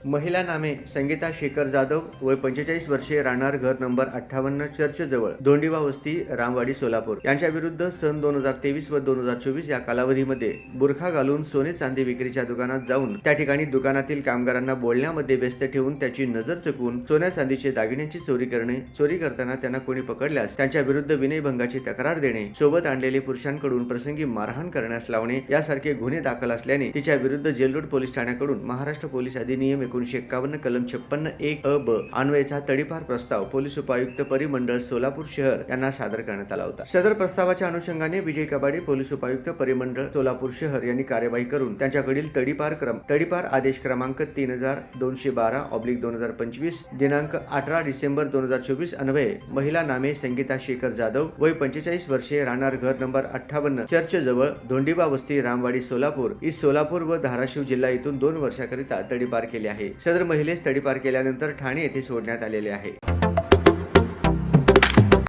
महिला नामे संगीता शेखर जाधव वय पंचेचाळीस वर्षे राहणार घर नंबर अठ्ठावन्न चर्च जवळ दोंडीवा वस्ती रामवाडी सोलापूर. यांच्या विरुद्ध सन दोन हजार तेवीस व दोन हजार चोवीस या कालावधीमध्ये बुरखा घालून सोने चांदी विक्रीच्या दुकानात जाऊन त्या ठिकाणी दुकानातील कामगारांना बोलण्यामध्ये व्यस्त ठेवून त्याची नजर चुकवून सोन्या चांदीचे दागिन्यांची चोरी करणे चोरी करताना त्यांना कोणी पकडल्यास त्यांच्या विरुद्ध विनयभंगाची तक्रार देणे सोबत आणलेले पुरुषांकडून प्रसंगी मारहाण करण्यास लावणे यासारखे गुन्हे दाखल असल्याने तिच्या विरुद्ध जेलरोड पोलीस ठाण्याकडून महाराष्ट्र पोलीस अधिनियम एकोणीशे एक्कावन्न कलम छप्पन्न एक अ ब अन्वयचा तडीपार प्रस्ताव पोलीस उपायुक्त परिमंडळ सोलापूर शहर यांना सादर करण्यात आला होता. सदर प्रस्तावाच्या अनुषंगाने विजय कबाडे पोलीस उपायुक्त परिमंडळ सोलापूर शहर यांनी कार्यवाही करून त्यांच्याकडील तडीपार क्रम तडीपार आदेश क्रमांक तीन हजार दोनशे बारा ऑब्लिक दोन हजार पंचवीस दिनांक अठरा डिसेंबर दोन हजार चोवीस अन्वये महिला नामे संगीता शेखर जाधव वय पंचेचाळीस वर्षे राहणार घर नंबर अठ्ठावन्न चर्च जवळ धोंडीबा वस्ती रामवाडी सोलापूर ई सोलापूर व धाराशिव जिल्हा येथून दोन वर्षाकरिता तडीपार केले आहे आहे. सदर महिलेस तडीपार केल्यानंतर ठाणे येथे सोडण्यात आलेले आहे.